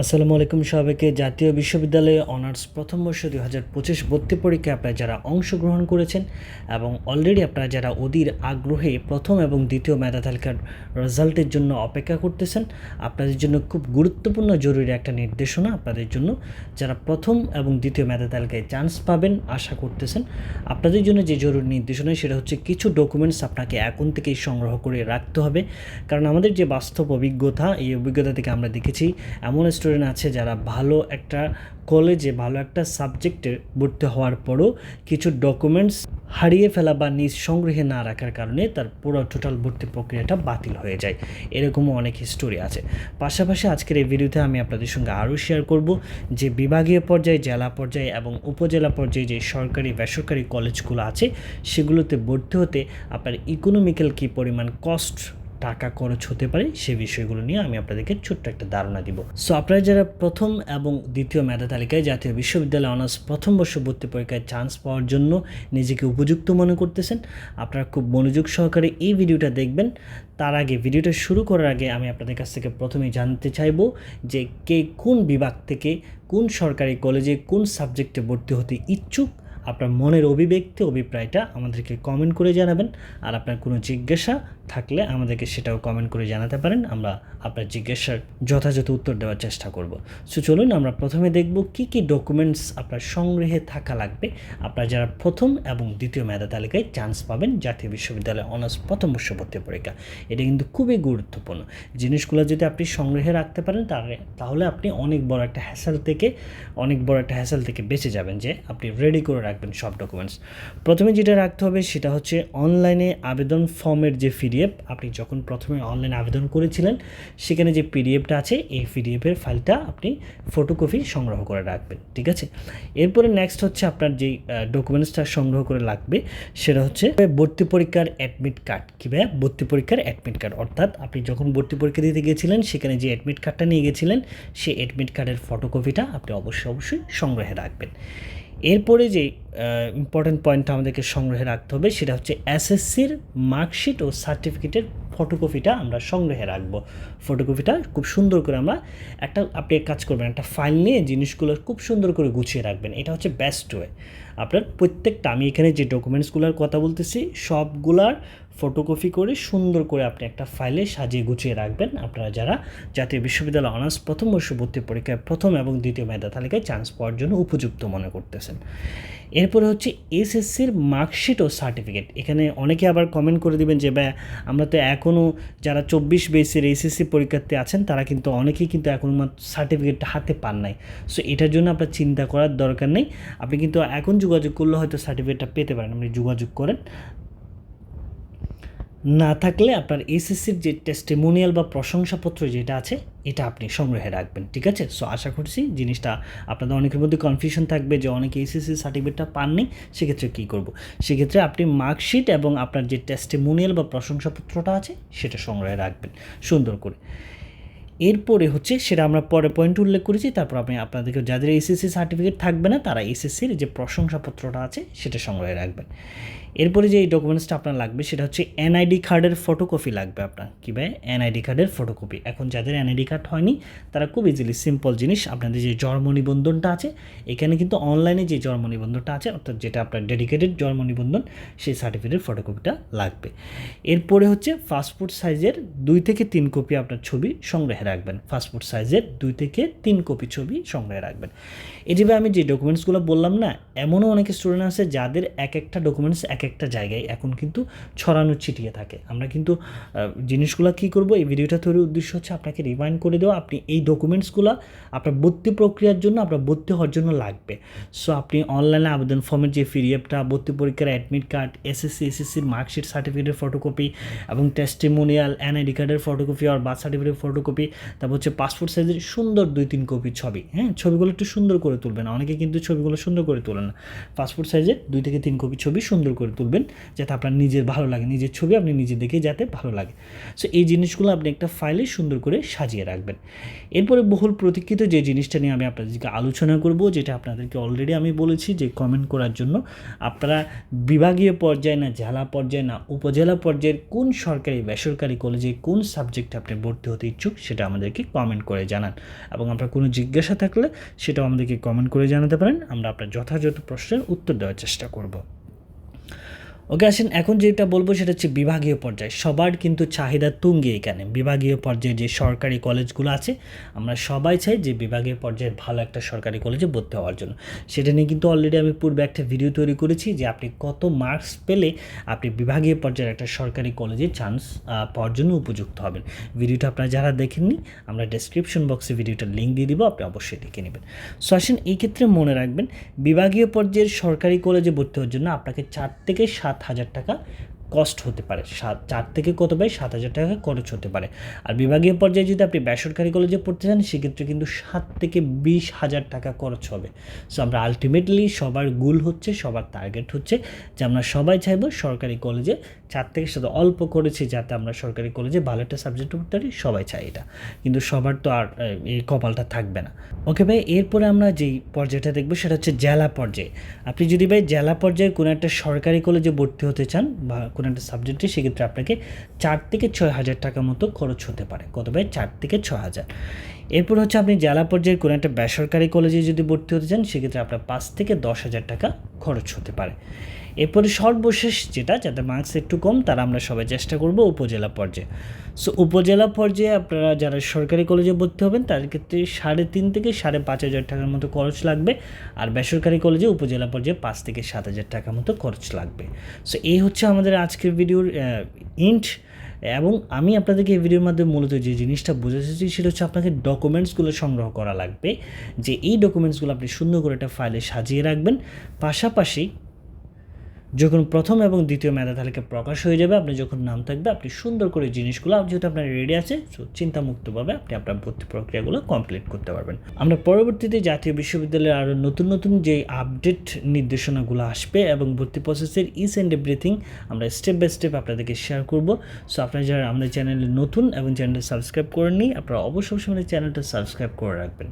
আসসালামু আলাইকুম সবাইকে। জাতীয় বিশ্ববিদ্যালয়ে অনার্স প্রথম বর্ষ দুই হাজার পঁচিশ ভর্তি পরীক্ষায় আপনারা যারা অংশগ্রহণ করেছেন এবং অলরেডি আপনারা যারা অধীর আগ্রহে প্রথম এবং দ্বিতীয় মেধা তালিকার রেজাল্টের জন্য অপেক্ষা করতেছেন, আপনাদের জন্য খুব গুরুত্বপূর্ণ জরুরি একটা নির্দেশনা। আপনাদের জন্য যারা প্রথম এবং দ্বিতীয় মেধা তালিকায় চান্স পাবেন আশা করতেছেন, আপনাদের জন্য যে জরুরি নির্দেশনা সেটা হচ্ছে কিছু ডকুমেন্টস আপনাকে এখন থেকেই সংগ্রহ করে রাখতে হবে। কারণ আমাদের যে বাস্তব অভিজ্ঞতা, এই অভিজ্ঞতা থেকে আমরা দেখেছি, এমন স্টুডেন্ট আছে যারা ভালো একটা কলেজে ভালো একটা সাবজেক্টে ভর্তি হওয়ার পরও কিছু ডকুমেন্টস হারিয়ে ফেলা বা নিজ সংগ্রহে না রাখার কারণে তার পুরো টোটাল ভর্তি প্রক্রিয়াটা বাতিল হয়ে যায়। এরকমও অনেক হিস্টোরি আছে। পাশাপাশি আজকের এই ভিডিওতে আমি আপনাদের সঙ্গে আরও শেয়ার করব যে বিভাগীয় পর্যায়ে, জেলা পর্যায়ে এবং উপজেলা পর্যায়ে যে সরকারি, বেসরকারি কলেজগুলো আছে, সেগুলোতে ভর্তি হতে আপনার ইকোনমিক্যাল কী পরিমাণ কস্ট টাকা খরচ হতে পারে, সে বিষয়গুলো নিয়ে আমি আপনাদেরকে ছোট্ট একটা ধারণা দিব। সো আপনারা যারা প্রথম এবং দ্বিতীয় মেধা তালিকায় জাতীয় বিশ্ববিদ্যালয় অনার্স প্রথম বর্ষ ভর্তি পরীক্ষায় চান্স পাওয়ার জন্য নিজেকে উপযুক্ত মনে করতেছেন, আপনারা খুব মনোযোগ সহকারে এই ভিডিওটা দেখবেন। তার আগে ভিডিওটা শুরু করার আগে আমি আপনাদের কাছ থেকে প্রথমেই জানতে চাইব যে কে কোন বিভাগ থেকে কোন সরকারি কলেজে কোন সাবজেক্টে ভর্তি হতে ইচ্ছুক আপনার মনের অভিব্যক্তি, অভিপ্রায়টা আমাদেরকে কমেন্ট করে জানাবেন। আর আপনার কোনো জিজ্ঞাসা থাকলে আমাদেরকে সেটাও কমেন্ট করে জানাতে পারেন। আমরা আপনার জিজ্ঞাসার যথাযথ উত্তর দেওয়ার চেষ্টা করব। সো চলুন আমরা প্রথমে দেখব কি কি ডকুমেন্টস আপনার সংগ্রহে থাকা লাগবে। আপনার যারা প্রথম এবং দ্বিতীয় মেধা তালিকায় চান্স পাবেন, জাতীয় বিশ্ববিদ্যালয়ে অনার্স প্রথম বর্ষ ভর্তি পরীক্ষা। এটা কিন্তু খুবই গুরুত্বপূর্ণ। জিনিসগুলো যদি আপনি সংগ্রহে রাখতে পারেন, তাহলে আপনি অনেক বড় একটা হ্যাসেল থেকে, অনেক বড় একটা হ্যাসেল থেকে বেঁচে যাবেন যে আপনি রেডি করে রাখবেন সব ডকুমেন্টস প্রথমে যেটা রাখতে হবে সেটা হচ্ছে অনলাইনে আবেদন ফর্মের যে পিডিএফ আপনি যখন প্রথমে অনলাইনে আবেদন করেছিলেন, সেখানে যে পিডিএফটা আছে, এই পিডিএফের ফাইলটা আপনি ফটোকপি সংগ্রহ করে রাখবেন, ঠিক আছে? এরপরে নেক্সট হচ্ছে আপনার যেই ডকুমেন্টসটা সংগ্রহ করে লাগবে, সেটা হচ্ছে ভর্তি পরীক্ষার অ্যাডমিট কার্ড কীভাবে ভর্তি পরীক্ষার অ্যাডমিট কার্ড অর্থাৎ আপনি যখন ভর্তি পরীক্ষা দিতে গিয়েছিলেন সেখানে যে অ্যাডমিট কার্ডটা নিয়ে গেছিলেন, সেই অ্যাডমিট কার্ডের ফটোকপিটা আপনি অবশ্যই অবশ্যই সংগ্রহে রাখবেন। এরপরে যে ইম্পর্টেন্ট পয়েন্টটা আমাদেরকে সংগ্রহে রাখতে হবে, সেটা হচ্ছে এসএসসির মার্কশিট ও সার্টিফিকেটের ফটোকপিটা আমরা সংগ্রহে রাখব। ফটোকপিটা খুব সুন্দর করে আমরা একটা, আপনি কাজ করবেন, একটা ফাইল নিয়ে জিনিসগুলো খুব সুন্দর করে গুছিয়ে রাখবেন। এটা হচ্ছে বেস্ট ওয়ে আপনার প্রত্যেকটা, আমি এখানে যে ডকুমেন্টসগুলোর কথা বলতেছি, সবগুলার ফটোকপি করে সুন্দর করে আপনি একটা ফাইলে সাজিয়ে গুছিয়ে রাখবেন। আপনারা যারা জাতীয় বিশ্ববিদ্যালয় অনার্স প্রথম বর্ষ ভর্তি পরীক্ষায় প্রথম এবং দ্বিতীয় মেধা তালিকায় চান্স পাওয়ার জন্য উপযুক্ত মনে করতেছেন। এরপরে হচ্ছে এসএসসির মার্কশিট ও সার্টিফিকেট। এখানে অনেকে আবার কমেন্ট করে দিবেন যে, ব্যা, আমরা তো এখনও যারা চব্বিশ বেসের এসএসসি পরীক্ষার্থী আছেন, তারা কিন্তু অনেকেই কিন্তু এখন সার্টিফিকেটটা হাতে পান নাই। সো এটার জন্য আপনার চিন্তা করার দরকার নেই। আপনি কিন্তু এখন যোগাযোগ করলে হয়তো সার্টিফিকেটটা পেতে পারেন। আপনি যোগাযোগ করেন। না থাকলে আপনার এসএসসির যে টেস্টিমোনিয়াল বা প্রশংসাপত্র যেটা আছে, এটা আপনি সংগ্রহে রাখবেন, ঠিক আছে? সো আশা করছি জিনিসটা আপনাদের অনেকের মধ্যে কনফিউশন থাকবে যে অনেকে এসএসসি সার্টিফিকেটটা পাননি, সেক্ষেত্রে কী করব? সেক্ষেত্রে আপনি মার্কশিট এবং আপনার যে টেস্টিমোনিয়াল বা প্রশংসাপত্রটা আছে, সেটা সংগ্রহে রাখবেন, সুন্দর করে। এরপরে হচ্ছে, সেটা আমরা পরে পয়েন্ট উল্লেখ করেছি, তারপর আমি আপনাদেরকে যাদের এসএসসি সার্টিফিকেট থাকবে না, তারা এসএসসির যে প্রশংসাপত্রটা আছে, সেটা সংগ্রহে রাখবেন। এরপরে যে এই ডকুমেন্টসটা আপনার লাগবে, সেটা হচ্ছে এনআইডি কার্ডের ফটোকপি লাগবে আপনার। কী ভাই? এনআইডি কার্ডের ফটোকপি এখন যাদের এনআইডি কার্ড হয়নি, তারা খুব ইজিলি সিম্পল জিনিস, আপনাদের যে জন্ম নিবন্ধনটা আছে, এখানে কিন্তু অনলাইনে যে জন্ম নিবন্ধনটা আছে, অর্থাৎ যেটা আপনার ডেডিকেটেড জন্ম নিবন্ধন, সেই সার্টিফিকেটের ফটোকপিটা লাগবে। এরপরে হচ্ছে পাসপোর্ট সাইজের দুই থেকে তিন কপি আপনার ছবি সংগ্রহে রাখবেন। পাসপোর্ট সাইজের দুই থেকে তিন কপি ছবি সংগ্রহে রাখবেন। এটিভাবে আমি যে ডকুমেন্টসগুলো বললাম না, এমনও অনেক স্টুডেন্ট আছে যাদের এক একটা ডকুমেন্টস এক একটা জায়গায় এখন কিন্তু ছড়ানো ছিটিয়ে থাকে। আমরা কিন্তু জিনিসগুলো কী করব? এই ভিডিওটা তৈরির উদ্দেশ্য হচ্ছে আপনাকে রিমাইন্ড করে দেওয়া, আপনি এই ডকুমেন্টসগুলো আপনার ভর্তি প্রক্রিয়ার জন্য, আপনার ভর্তি হওয়ার জন্য লাগবে। সো আপনি অনলাইনে আবেদন ফর্মের যে পিডিএফটা ভর্তি পরীক্ষার অ্যাডমিট কার্ড এসএসসি এসএসসির মার্কশিট সার্টিফিকেটের ফটোকপি এবং টেস্টিমোনিয়াল এনআইডি কার্ডের ফটোকপি আর বার্থ সার্টিফিকেটের ফটোকপি তারপর হচ্ছে পাসপোর্ট সাইজের সুন্দর দুই, তিন কপি ছবি হ্যাঁ? ছবিগুলো একটু সুন্দর করে তুলবেন। অনেকে কিন্তু ছবিগুলো সুন্দর করে তোলে না। পাসপোর্ট সাইজের দুই থেকে তিন কপি ছবি সুন্দর করে তুলবেন, যাতে আপনার নিজের ভালো লাগে। নিজের ছবি আপনি নিজে দেখে যাতে ভালো লাগে। সো এই জিনিসগুলো আপনি একটা ফাইলে সুন্দর করে সাজিয়ে রাখবেন। এরপরে বহুল প্রতীক্ষিত যে জিনিসটা নিয়ে আমি আপনাদেরকে আলোচনা করব, যেটা আপনাদেরকে অলরেডি আমি বলেছি যে কমেন্ট করার জন্য, আপনারা বিভাগীয় পর্যায়ে না, জেলা পর্যায়ে না, উপজেলা পর্যায়ের কোন সরকারি, বেসরকারি কলেজে কোন সাবজেক্টে আপনি ভর্তি হতে ইচ্ছুক, সেটা আমাদেরকে কমেন্ট করে জানান। এবং আপনার কোনো জিজ্ঞাসা থাকলে, সেটাও আমাদেরকে কমেন্ট করে জানাতে পারেন। আমরা আপনার যথাযথ প্রশ্নের উত্তর দেওয়ার চেষ্টা করব। ওকে আসেন, এখন যেটা বলব সেটা হচ্ছে বিভাগীয় পর্যায়ে। সবার কিন্তু চাহিদা তুঙ্গে এখানে। বিভাগীয় পর্যায়ে যে সরকারি কলেজগুলো আছে, আমরা সবাই চাই যে বিভাগীয় পর্যায়ে ভালো একটা সরকারি কলেজে ভর্তি হওয়ার জন্য। সেটা নিয়ে কিন্তু অলরেডি আমি পূর্বে একটা ভিডিও তৈরি করেছি যে আপনি কত মার্কস পেলে আপনি বিভাগীয় পর্যায়ের একটা সরকারি কলেজে চান্স পাওয়ার জন্য উপযুক্ত হবেন। ভিডিওটা আপনারা যারা দেখেননি, আমরা ডেসক্রিপশন বক্সে ভিডিওটার লিঙ্ক দিয়ে দিব, আপনি অবশ্যই দেখে নেবেন। সো আসেন, এই ক্ষেত্রে মনে রাখবেন, বিভাগীয় পর্যায়ের সরকারি কলেজে ভর্তি হওয়ার জন্য আপনাকে চার থেকে সাত হাজার টাকা কস্ট হতে পারে। সাত, চার থেকে কত ভাই? সাত হাজার টাকা খরচ হতে পারে। আর বিভাগীয় পর্যায়ে যদি আপনি বেসরকারি কলেজে পড়তে চান সেক্ষেত্রে কিন্তু সাত থেকে বিশ হাজার টাকা খরচ হবে। সো আমরা আলটিমেটলি সবার গুল হচ্ছে, সবার টার্গেট হচ্ছে যে আমরা সবাই চাইব সরকারি কলেজে চার থেকে সাথে অল্প করেছি যাতে আমরা সরকারি কলেজে ভালো একটা সাবজেক্ট পড়তে পারি, সবাই চাই এটা। কিন্তু সবার তো আর এই কপালটা থাকবে না। ওকে ভাই, এরপরে আমরা যেই পর্যায়টা দেখব সেটা হচ্ছে জেলা পর্যায়ে। আপনি যদি ভাই জেলা পর্যায়ে কোনো একটা সরকারি কলেজে ভর্তি হতে চান বা কোনো একটা সাবজেক্টে সেক্ষেত্রে আপনাকে চার থেকে ছয় হাজার টাকার মতো খরচ হতে পারে। কত ভাই? চার থেকে ছ হাজার। এরপর হচ্ছে আপনি জেলা পর্যায়ের কোনো একটা বেসরকারি কলেজে যদি ভর্তি হতে চান, সেক্ষেত্রে আপনার পাঁচ থেকে দশ হাজার টাকা খরচ হতে পারে। এরপরে সর্বশেষ যেটা যাতে মার্কস একটু কম, তারা আমরা সবাই চেষ্টা করব উপজেলা পর্যায়ে। সো উপজেলা পর্যায়ে আপনারা যারা সরকারি কলেজে ভর্তি হবেন, তাদের ক্ষেত্রে সাড়ে তিন থেকে সাড়ে পাঁচ হাজার টাকার মতো খরচ লাগবে। আর বেসরকারি কলেজে উপজেলা পর্যায়ে পাঁচ থেকে সাত হাজার টাকার মতো খরচ লাগবে। সো এই হচ্ছে আমাদের আজকের ভিডিওর ইন্ট এবং আমি আপনাদেরকে এই ভিডিওর মাধ্যমে মূলত যে জিনিসটা বোঝাচ্ছি সেটা হচ্ছে আপনাকে ডকুমেন্টসগুলো সংগ্রহ করা লাগবে। যে এই ডকুমেন্টসগুলো আপনি সুন্দর করে একটা ফাইলে সাজিয়ে রাখবেন। পাশাপাশি যখন প্রথম এবং দ্বিতীয় মেধা তালিকা প্রকাশ হয়ে যাবে, আপনি যখন নাম থাকবে, আপনি সুন্দর করে জিনিসগুলো যেহেতু আপনার রেডি আছে সো চিন্তামুক্তভাবে আপনি আপনার ভর্তি প্রক্রিয়াগুলো কমপ্লিট করতে পারবেন। আমরা পরবর্তীতে জাতীয় বিশ্ববিদ্যালয়ের আরও নতুন নতুন যে আপডেট নির্দেশনাগুলো আসবে এবং ভর্তি প্রসেসের ইস অ্যান্ড এভরিথিং আমরা স্টেপ বাই স্টেপ আপনাদেরকে শেয়ার করব। সো আপনারা যারা আমাদের চ্যানেলে নতুন এবং চ্যানেলটা সাবস্ক্রাইব করেননি, আপনারা অবশ্যই আমাদের চ্যানেলটা সাবস্ক্রাইব করে রাখবেন।